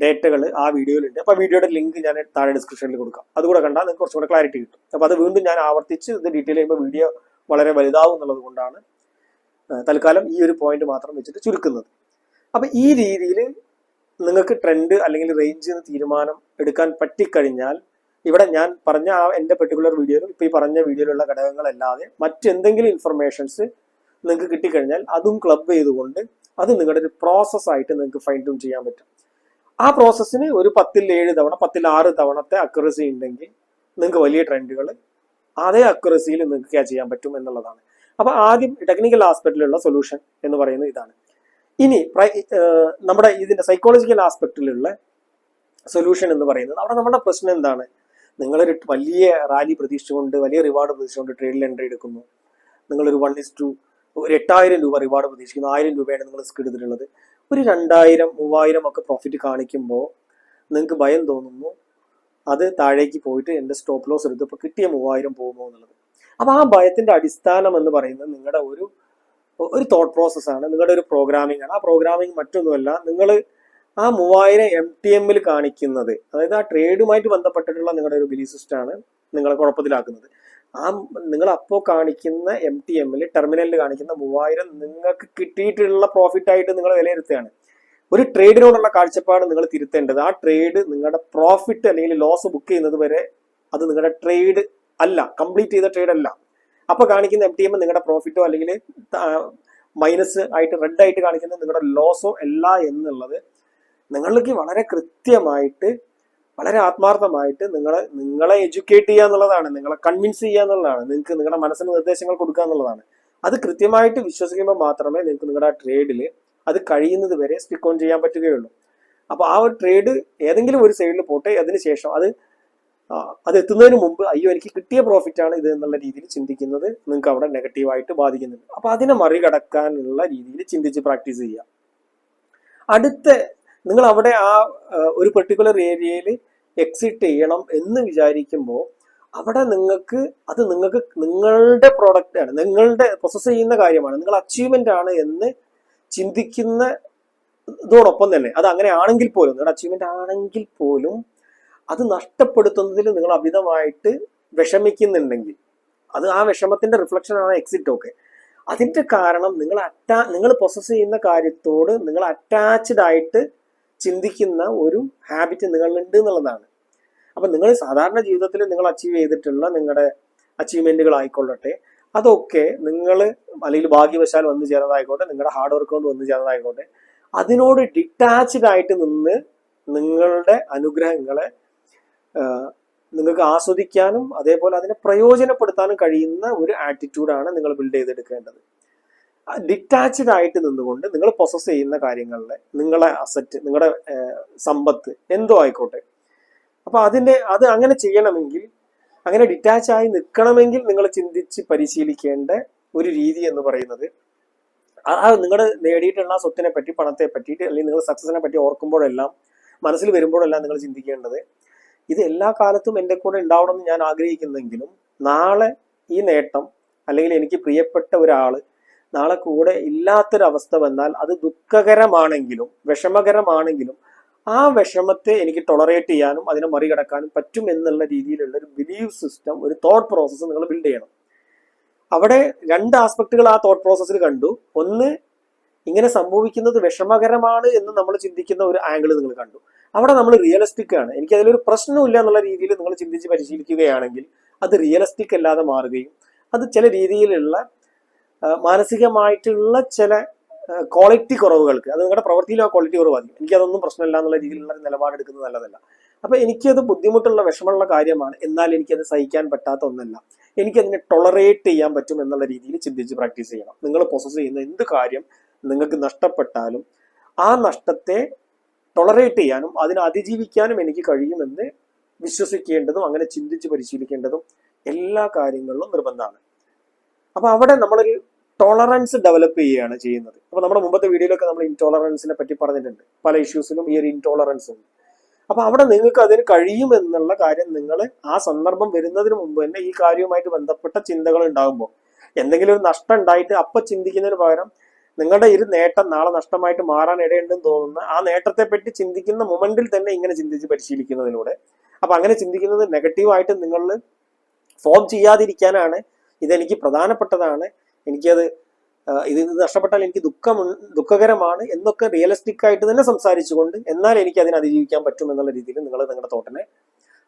ഡേറ്റകൾ ആ വീഡിയോയിലുണ്ട്. അപ്പൊ ആ വീഡിയോയുടെ ലിങ്ക് ഞാൻ താഴെ ഡിസ്ക്രിപ്ഷനിൽ കൊടുക്കാം. അതുകൂടെ കണ്ടാൽ നിങ്ങൾക്ക് കുറച്ചുകൂടെ ക്ലാരിറ്റി കിട്ടും. അപ്പൊ അത് വീണ്ടും ഞാൻ ആവർത്തിച്ച് ഇത് ഡീറ്റെയിൽ ചെയ്യുമ്പോൾ വീഡിയോ വളരെ വലുതാവും എന്നുള്ളത് കൊണ്ടാണ് തൽക്കാലം ഈ ഒരു പോയിന്റ് മാത്രം വെച്ചിട്ട് ചുരുക്കുന്നത്. അപ്പൊ ഈ രീതിയിൽ നിങ്ങൾക്ക് ട്രെൻഡ് അല്ലെങ്കിൽ റേഞ്ച് തീരുമാനം എടുക്കാൻ പറ്റിക്കഴിഞ്ഞാൽ ഇവിടെ ഞാൻ പറഞ്ഞ ആ എന്റെ പെർട്ടിക്കുലർ വീഡിയോയിലും ഇപ്പോൾ ഈ പറഞ്ഞ വീഡിയോയിലുള്ള ഘടകങ്ങളല്ലാതെ മറ്റെന്തെങ്കിലും ഇൻഫർമേഷൻസ് നിങ്ങൾക്ക് കിട്ടിക്കഴിഞ്ഞാൽ അതും ക്ലബ് ചെയ്തുകൊണ്ട് അത് നിങ്ങളുടെ ഒരു പ്രോസസ്സായിട്ട് നിങ്ങൾക്ക് ഫൈൻ ട്യൂൺ ചെയ്യാൻ പറ്റും. ആ പ്രോസസ്സിന് ഒരു പത്തിൽ ഏഴ് തവണ പത്തിൽ ആറ് തവണത്തെ അക്യുറസി ഉണ്ടെങ്കിൽ നിങ്ങൾക്ക് വലിയ ട്രെൻഡുകൾ അതേ അക്യുറസിയിൽ നിങ്ങൾക്ക് ക്യാച്ച് ചെയ്യാൻ പറ്റും എന്നുള്ളതാണ്. അപ്പോൾ ആദ്യം ടെക്നിക്കൽ ആസ്പെക്റ്റിലുള്ള സൊല്യൂഷൻ എന്ന് പറയുന്നത് ഇതാണ്. ഇനി നമ്മുടെ ഇതിന്റെ സൈക്കോളജിക്കൽ ആസ്പെക്റ്റിലുള്ള സൊല്യൂഷൻ എന്ന് പറയുന്നത് അവിടെ നമ്മുടെ പ്രശ്നം എന്താണ്? നിങ്ങളൊരു വലിയ റാലി പ്രതീക്ഷിച്ചുകൊണ്ട് വലിയ റിവാർഡ് പ്രതീക്ഷിച്ചുകൊണ്ട് ട്രേഡിൽ എൻട്രി എടുക്കുന്നു. നിങ്ങളൊരു വൺ ഇസ് ടു ഒരു എട്ടായിരം രൂപ റിവാർഡ് പ്രതീക്ഷിക്കുന്നു. ആയിരം രൂപയാണ് നിങ്ങൾ റിസ്ക് എടുത്തിട്ടുള്ളത്. ഒരു രണ്ടായിരം മൂവായിരം ഒക്കെ പ്രോഫിറ്റ് കാണിക്കുമ്പോൾ നിങ്ങൾക്ക് ഭയം തോന്നുന്നു അത് താഴേക്ക് പോയിട്ട് എന്റെ സ്റ്റോപ്പ് ലോസ് എടുത്ത് ഇപ്പോൾ കിട്ടിയ മൂവായിരം പോകുമോ എന്നുള്ളത്. അപ്പോൾ ആ ഭയത്തിന്റെ അടിസ്ഥാനം എന്ന് പറയുന്നത് നിങ്ങളുടെ ഒരു ഒരു തോട്ട് പ്രോസസ്സാണ് നിങ്ങളുടെ ഒരു പ്രോഗ്രാമിംഗ് ആണ്. ആ പ്രോഗ്രാമിംഗ് മറ്റൊന്നുമല്ല. നിങ്ങൾ ആ മൂവായിരം എം ടി എമ്മിൽ കാണിക്കുന്നത്. അതായത് ആ ട്രേഡുമായിട്ട് ബന്ധപ്പെട്ടിട്ടുള്ള നിങ്ങളുടെ ഒരു ബിലീഫ് സിസ്റ്റം ആണ് നിങ്ങളെ കുഴപ്പത്തിലാക്കുന്നത്. ആ നിങ്ങൾ അപ്പോൾ കാണിക്കുന്ന എം ടി എമ്മിൽ ടെർമിനലിൽ കാണിക്കുന്ന മൂവായിരം നിങ്ങൾക്ക് കിട്ടിയിട്ടുള്ള പ്രോഫിറ്റ് ആയിട്ട് നിങ്ങൾ വിലയിരുത്തുകയാണ്. ഒരു ട്രേഡിനോടുള്ള കാഴ്ചപ്പാട് നിങ്ങൾ തിരുത്തേണ്ടത് ആ ട്രേഡ് നിങ്ങളുടെ പ്രോഫിറ്റ് അല്ലെങ്കിൽ ലോസ് ബുക്ക് ചെയ്യുന്നത് വരെ അത് നിങ്ങളുടെ ട്രേഡ് അല്ല കംപ്ലീറ്റ് ചെയ്ത ട്രേഡ് അല്ല. അപ്പൊ കാണിക്കുന്ന എം ടി എം നിങ്ങളുടെ പ്രോഫിറ്റോ അല്ലെങ്കിൽ മൈനസ് ആയിട്ട് റെഡ് ആയിട്ട് കാണിക്കുന്നത് നിങ്ങളുടെ ലോസോ അല്ല എന്നുള്ളത് നിങ്ങൾക്ക് വളരെ കൃത്യമായിട്ട് വളരെ ആത്മാർത്ഥമായിട്ട് നിങ്ങളെ നിങ്ങളെ എഡ്യൂക്കേറ്റ് ചെയ്യുക എന്നുള്ളതാണ് നിങ്ങളെ കൺവിൻസ് ചെയ്യുക എന്നുള്ളതാണ് നിങ്ങൾക്ക് നിങ്ങളുടെ മനസ്സിന് നിർദ്ദേശങ്ങൾ കൊടുക്കുക എന്നുള്ളതാണ്. അത് കൃത്യമായിട്ട് വിശ്വസിക്കുമ്പോൾ മാത്രമേ നിങ്ങൾക്ക് നിങ്ങളുടെ ആ ട്രേഡിൽ അത് കഴിയുന്നത് വരെ സ്റ്റിക്ക് ഓൺ ചെയ്യാൻ പറ്റുകയുള്ളൂ. അപ്പോൾ ആ ഒരു ട്രേഡ് ഏതെങ്കിലും ഒരു സൈഡിൽ പോട്ടെ അതിനുശേഷം അത് അത് എത്തുന്നതിന് മുമ്പ് അയ്യോ എനിക്ക് കിട്ടിയ പ്രോഫിറ്റ് ആണ് ഇത് എന്നുള്ള രീതിയിൽ ചിന്തിക്കുന്നത് നിങ്ങൾക്ക് അവിടെ നെഗറ്റീവായിട്ട് ബാധിക്കുന്നുണ്ട്. അപ്പോൾ അതിനെ മറികടക്കാനുള്ള രീതിയിൽ ചിന്തിച്ച് പ്രാക്ടീസ് ചെയ്യുക. അടുത്ത നിങ്ങൾ അവിടെ ആ ഒരു പെർട്ടിക്കുലർ ഏരിയയിൽ എക്സിറ്റ് ചെയ്യണം എന്ന് വിചാരിക്കുമ്പോൾ അവിടെ നിങ്ങൾക്ക് അത് നിങ്ങൾക്ക് നിങ്ങളുടെ പ്രോഡക്റ്റ് ആണ് നിങ്ങളുടെ പ്രൊസസ് ചെയ്യുന്ന കാര്യമാണ് നിങ്ങൾ അച്ചീവ്മെന്റ് ആണ് എന്ന് ചിന്തിക്കുന്ന ഇതോടൊപ്പം തന്നെ അത് അങ്ങനെ ആണെങ്കിൽ പോലും നിങ്ങളുടെ അച്ചീവ്മെന്റ് ആണെങ്കിൽ പോലും അത് നഷ്ടപ്പെടുത്തുന്നതിൽ നിങ്ങൾ അമിതമായിട്ട് വിഷമിക്കുന്നുണ്ടെങ്കിൽ അത് ആ വിഷമത്തിന്റെ റിഫ്ലക്ഷൻ ആണ് എക്സിറ്റ് ഒക്കെ. അതിന്റെ കാരണം നിങ്ങൾ അറ്റാ നിങ്ങൾ പ്രൊസസ് ചെയ്യുന്ന കാര്യത്തോട് നിങ്ങൾ അറ്റാച്ച്ഡ് ആയിട്ട് ചിന്തിക്കുന്ന ഒരു ഹാബിറ്റ് നിങ്ങളിലുണ്ട് എന്നുള്ളതാണ് അപ്പം നിങ്ങൾ സാധാരണ ജീവിതത്തിൽ നിങ്ങൾ അച്ചീവ് ചെയ്തിട്ടുള്ള നിങ്ങളുടെ അച്ചീവ്മെന്റുകൾ ആയിക്കൊള്ളട്ടെ. അതൊക്കെ നിങ്ങൾ അല്ലെങ്കിൽ ഭാഗ്യവശാൽ വന്നു ചേർന്നതായിക്കോട്ടെ നിങ്ങളുടെ ഹാർഡ് വർക്ക് കൊണ്ട് വന്നു ചേർന്നതായിക്കോട്ടെ അതിനോട് ഡിറ്റാച്ച്ഡ് ആയിട്ട് നിന്ന് നിങ്ങളുടെ അനുഗ്രഹങ്ങളെ നിങ്ങൾക്ക് ആസ്വദിക്കാനും അതേപോലെ അതിനെ പ്രയോജനപ്പെടുത്താനും കഴിയുന്ന ഒരു ആറ്റിറ്റ്യൂഡാണ് നിങ്ങൾ ബിൽഡ് ചെയ്തെടുക്കേണ്ടത്. ഡിറ്റാച്ച്ഡ് ആയിട്ട് നിന്നുകൊണ്ട് നിങ്ങൾ പ്രൊസസ് ചെയ്യുന്ന കാര്യങ്ങളിൽ നിങ്ങളെ അസറ്റ് നിങ്ങളുടെ സമ്പത്ത് എന്തോ ആയിക്കോട്ടെ. അപ്പൊ അതിന്റെ അത് അങ്ങനെ ചെയ്യണമെങ്കിൽ അങ്ങനെ ഡിറ്റാച്ച് ആയി നിൽക്കണമെങ്കിൽ നിങ്ങൾ ചിന്തിച്ച് പരിശീലിക്കേണ്ട ഒരു രീതി എന്ന് പറയുന്നത് ആ- നിങ്ങൾ നേടിയിട്ടുള്ള സ്വത്തിനെ പറ്റി പണത്തെ പറ്റിയിട്ട് അല്ലെങ്കിൽ നിങ്ങൾ സക്സസിനെ പറ്റി ഓർക്കുമ്പോഴെല്ലാം മനസ്സിൽ വരുമ്പോഴെല്ലാം നിങ്ങൾ ചിന്തിക്കേണ്ടത് ഇത് എല്ലാ കാലത്തും എന്റെ കൂടെ ഉണ്ടാവണമെന്ന് ഞാൻ ആഗ്രഹിക്കുന്നെങ്കിലും നാളെ ഈ നേട്ടം അല്ലെങ്കിൽ എനിക്ക് പ്രിയപ്പെട്ട ഒരാൾ നാളെ കൂടെ ഇല്ലാത്തൊരവസ്ഥ വന്നാൽ അത് ദുഃഖകരമാണെങ്കിലും വിഷമകരമാണെങ്കിലും ആ വിഷമത്തെ എനിക്ക് ടൊളറേറ്റ് ചെയ്യാനും അതിനെ മറികടക്കാനും പറ്റും എന്നുള്ള രീതിയിലുള്ള ഒരു ബിലീവ് സിസ്റ്റം ഒരു തോട്ട് പ്രോസസ്സ് നിങ്ങൾ ബിൽഡ് ചെയ്യണം. അവിടെ രണ്ട് ആസ്പെക്റ്റുകൾ ആ തോട്ട് പ്രോസസ്സിൽ കണ്ടു. ഒന്ന് ഇങ്ങനെ സംഭവിക്കുന്നത് വിഷമകരമാണ് എന്ന് നമ്മൾ ചിന്തിക്കുന്ന ഒരു ആംഗിൾ നിങ്ങൾ കണ്ടു. അവിടെ നമ്മൾ റിയലിസ്റ്റിക് ആണ്. എനിക്ക് അതിലൊരു പ്രശ്നമില്ല എന്നുള്ള രീതിയിൽ നിങ്ങൾ ചിന്തിച്ച് പരിശീലിക്കുകയാണെങ്കിൽ അത് റിയലിസ്റ്റിക് അല്ലാതെ മാറുകയും അത് ചില രീതിയിലുള്ള മാനസികമായിട്ടുള്ള ചില ക്വാളിറ്റി കുറവുകൾക്ക് അത് നിങ്ങളുടെ പ്രവൃത്തിയിലും ആ ക്വാളിറ്റി കുറവ് ബാധിക്കും. എനിക്കതൊന്നും പ്രശ്നമില്ല എന്നുള്ള രീതിയിലുള്ള നിലപാടെടുക്കുന്നത് നല്ലതല്ല. അപ്പം എനിക്കത് ബുദ്ധിമുട്ടുള്ള വിഷമമുള്ള കാര്യമാണ്. എന്നാൽ എനിക്കത് സഹിക്കാൻ പറ്റാത്ത ഒന്നല്ല. എനിക്കതിനെ ടൊളറേറ്റ് ചെയ്യാൻ പറ്റും എന്നുള്ള രീതിയിൽ ചിന്തിച്ച് പ്രാക്ടീസ് ചെയ്യണം. നിങ്ങൾ പ്രൊസസ് ചെയ്യുന്ന എന്ത് കാര്യം നിങ്ങൾക്ക് നഷ്ടപ്പെട്ടാലും ആ നഷ്ടത്തെ ടൊളറേറ്റ് ചെയ്യാനും അതിനെ അതിജീവിക്കാനും എനിക്ക് കഴിയുമെന്ന് വിശ്വസിക്കേണ്ടതും അങ്ങനെ ചിന്തിച്ച് പരിശീലിക്കേണ്ടതും എല്ലാ കാര്യങ്ങളിലും നിർബന്ധമാണ്. അപ്പൊ അവിടെ നമ്മളൊരു ടോളറൻസ് ഡെവലപ്പ് ചെയ്യുകയാണ് ചെയ്യുന്നത്. അപ്പൊ നമ്മുടെ മുമ്പത്തെ വീഡിയോയിലൊക്കെ നമ്മൾ ഇൻടോളറൻസിനെ പറ്റി പറഞ്ഞിട്ടുണ്ട്. പല ഇഷ്യൂസിലും ഈ ഒരു ഇൻടോളറൻസ് ഉണ്ട്. അപ്പൊ അവിടെ നിങ്ങൾക്ക് അതിന് കഴിയുമെന്നുള്ള കാര്യം നിങ്ങൾ ആ സന്ദർഭം വരുന്നതിന് മുമ്പ് തന്നെ ഈ കാര്യവുമായിട്ട് ബന്ധപ്പെട്ട ചിന്തകൾ ഉണ്ടാകുമ്പോൾ എന്തെങ്കിലും ഒരു നഷ്ടം ഉണ്ടായിട്ട് അപ്പൊ ചിന്തിക്കുന്നതിന് പകരം നിങ്ങളുടെ ഒരു നേട്ടം നാളെ നഷ്ടമായിട്ട് മാറാൻ ഇടയുണ്ടെന്ന് തോന്നുന്ന ആ നേട്ടത്തെ പറ്റി ചിന്തിക്കുന്ന മൊമെന്റിൽ തന്നെ ഇങ്ങനെ ചിന്തിച്ച് പരിശീലിക്കുന്നതിലൂടെ. അപ്പൊ അങ്ങനെ ചിന്തിക്കുന്നത് നെഗറ്റീവായിട്ട് നിങ്ങളിൽ ഫോം ചെയ്യാതിരിക്കാനാണ് ഇതെനിക്ക് പ്രധാനപ്പെട്ടതാണ്. എനിക്കത് ഇത് നഷ്ടപ്പെട്ടാൽ എനിക്ക് ദുഃഖം ദുഃഖകരമാണ് എന്നൊക്കെ റിയലിസ്റ്റിക് ആയിട്ട് തന്നെ സംസാരിച്ചുകൊണ്ട് എന്നാൽ എനിക്ക് അതിനെ അതിജീവിക്കാൻ പറ്റും എന്നുള്ള രീതിയിൽ നിങ്ങൾ നിങ്ങളുടെ തോട്ടിനെ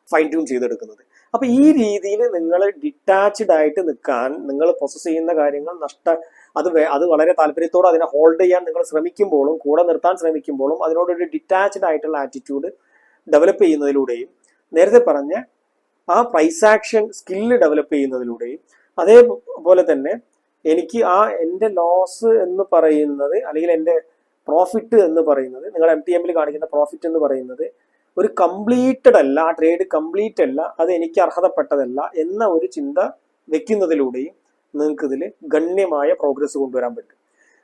ഫൈൻ ട്യൂൺ ചെയ്തെടുക്കുന്നത്. അപ്പൊ ഈ രീതിയിൽ നിങ്ങൾ ഡിറ്റാച്ച്ഡ് ആയിട്ട് നിൽക്കാൻ നിങ്ങൾ പ്രൊസസ് ചെയ്യുന്ന കാര്യങ്ങൾ നഷ്ട അത് അത് വളരെ താല്പര്യത്തോടെ അതിനെ ഹോൾഡ് ചെയ്യാൻ നിങ്ങൾ ശ്രമിക്കുമ്പോഴും കൂടെ നിർത്താൻ ശ്രമിക്കുമ്പോഴും അതിനോടൊരു ഡിറ്റാച്ച്ഡ് ആയിട്ടുള്ള ആറ്റിറ്റ്യൂഡ് ഡെവലപ്പ് ചെയ്യുന്നതിലൂടെയും നേരത്തെ പറഞ്ഞ ആ പ്രൈസ് ആക്ഷൻ സ്കില്ല് ഡെവലപ്പ് ചെയ്യുന്നതിലൂടെയും അതേപോലെ തന്നെ എനിക്ക് ആ എന്റെ ലോസ് എന്ന് പറയുന്നത് അല്ലെങ്കിൽ എന്റെ പ്രോഫിറ്റ് എന്ന് പറയുന്നത് നിങ്ങൾ എം ടി എമ്മിൽ കാണിക്കുന്ന പ്രോഫിറ്റ് എന്ന് പറയുന്നത് ഒരു കംപ്ലീറ്റഡ് അല്ല ആ ട്രേഡ് കംപ്ലീറ്റ് അല്ല അത് എനിക്ക് അർഹതപ്പെട്ടതല്ല എന്ന ഒരു ചിന്ത വെക്കുന്നതിലൂടെയും നിങ്ങൾക്ക് ഇതിൽ ഗണ്യമായ പ്രോഗ്രസ് കൊണ്ടുവരാൻ പറ്റും.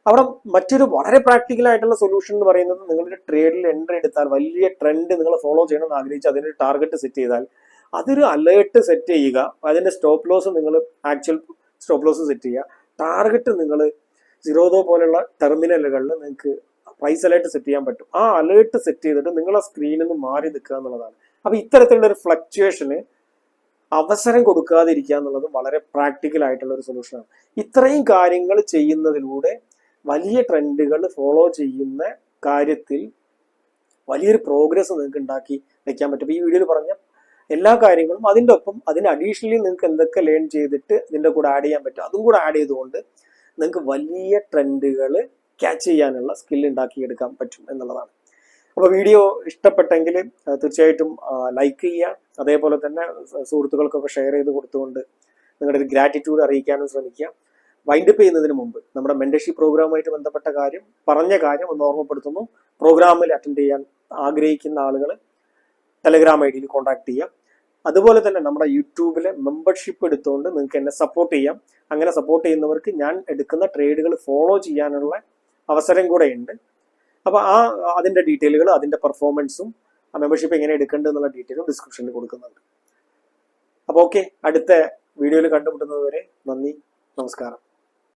അവിടെ മറ്റൊരു വളരെ പ്രാക്ടിക്കൽ ആയിട്ടുള്ള സൊല്യൂഷൻ എന്ന് പറയുന്നത് നിങ്ങളുടെ ട്രേഡിൽ എൻട്രി എടുത്താൽ വലിയ ട്രെൻഡ് നിങ്ങൾ ഫോളോ ചെയ്യണമെന്ന് ആഗ്രഹിച്ച് അതിനൊരു ടാർഗറ്റ് സെറ്റ് ചെയ്താൽ അതൊരു അലേർട്ട് സെറ്റ് ചെയ്യുക. അതിന്റെ സ്റ്റോപ്പ് ലോസ് നിങ്ങൾ ആക്ച്വൽ സ്റ്റോപ്പ് ലോസ് സെറ്റ് ചെയ്യുക. ടാർഗറ്റ് നിങ്ങൾ സിറോദോ പോലെയുള്ള ടെർമിനലുകളിൽ നിങ്ങൾക്ക് പ്രൈസ് അലേർട്ട് സെറ്റ് ചെയ്യാൻ പറ്റും. ആ അലേർട്ട് സെറ്റ് ചെയ്തിട്ട് നിങ്ങൾ ആ സ്ക്രീനിൽ നിന്ന് മാറി നിൽക്കുക എന്നുള്ളതാണ്. അപ്പോൾ ഇത്തരത്തിലുള്ള ഒരു ഫ്ലക്ച്വേഷന് അവസരം കൊടുക്കാതിരിക്കുക എന്നുള്ളത് വളരെ പ്രാക്ടിക്കൽ ആയിട്ടുള്ള ഒരു സൊല്യൂഷനാണ് ഇത്രയും കാര്യങ്ങൾ ചെയ്യുന്നതിലൂടെ വലിയ ട്രെൻഡുകൾ ഫോളോ ചെയ്യുന്ന കാര്യത്തിൽ വലിയൊരു പ്രോഗ്രസ് നിങ്ങൾക്ക് ഉണ്ടാക്കി വയ്ക്കാൻ പറ്റും. ഈ വീഡിയോയിൽ പറഞ്ഞ എല്ലാ കാര്യങ്ങളും അതിന്റെ ഒപ്പം അതിന് അഡീഷണലി നിങ്ങൾക്ക് എന്തൊക്കെ ലേൺ ചെയ്തിട്ട് ഇതിന്റെ കൂടെ ആഡ് ചെയ്യാൻ പറ്റും. അതും കൂടെ ആഡ് ചെയ്തുകൊണ്ട് നിങ്ങൾക്ക് വലിയ ട്രെൻഡുകൾ ക്യാച്ച് ചെയ്യാനുള്ള സ്കിൽ ഉണ്ടാക്കിയെടുക്കാൻ പറ്റും എന്നുള്ളതാണ്. അപ്പോൾ വീഡിയോ ഇഷ്ടപ്പെട്ടെങ്കിൽ തീർച്ചയായിട്ടും ലൈക്ക് ചെയ്യുക. അതേപോലെ തന്നെ സുഹൃത്തുക്കൾക്കൊക്കെ ഷെയർ ചെയ്ത് കൊടുത്തുകൊണ്ട് നിങ്ങളുടെ ഒരു ഗ്രാറ്റിറ്റ്യൂഡ് അറിയിക്കാനും ശ്രമിക്കുക. വൈൻഡപ്പ് ചെയ്യുന്നതിന് മുമ്പ് നമ്മുടെ മെൻഡർഷിപ്പ് പ്രോഗ്രാമുമായിട്ട് ബന്ധപ്പെട്ട കാര്യം പറഞ്ഞ കാര്യം ഒന്ന് ഓർമ്മപ്പെടുത്തുന്നു. പ്രോഗ്രാമിൽ അറ്റൻഡ് ചെയ്യാൻ ആഗ്രഹിക്കുന്ന ആളുകൾ ടെലഗ്രാം ഐ ഡിയിൽ കോൺടാക്ട് ചെയ്യാം. അതുപോലെ തന്നെ നമ്മുടെ യൂട്യൂബിലെ മെമ്പർഷിപ്പ് എടുത്തുകൊണ്ട് നിങ്ങൾക്ക് എന്നെ സപ്പോർട്ട് ചെയ്യാം. അങ്ങനെ സപ്പോർട്ട് ചെയ്യുന്നവർക്ക് ഞാൻ എടുക്കുന്ന ട്രേഡുകൾ ഫോളോ ചെയ്യാനുള്ള അവസരം കൂടെ ഉണ്ട്. അപ്പോൾ ആ അതിന്റെ ഡീറ്റെയിലുകൾ അതിന്റെ പെർഫോമൻസും ആ മെമ്പർഷിപ്പ് എങ്ങനെ എടുക്കേണ്ടത് എന്നുള്ള ഡീറ്റെയിലും ഡിസ്ക്രിപ്ഷനിൽ കൊടുക്കുന്നുണ്ട്. അപ്പോൾ ഓക്കെ അടുത്ത വീഡിയോയിൽ കണ്ടുമുട്ടുന്നത് വരെ നന്ദി നമസ്കാരം.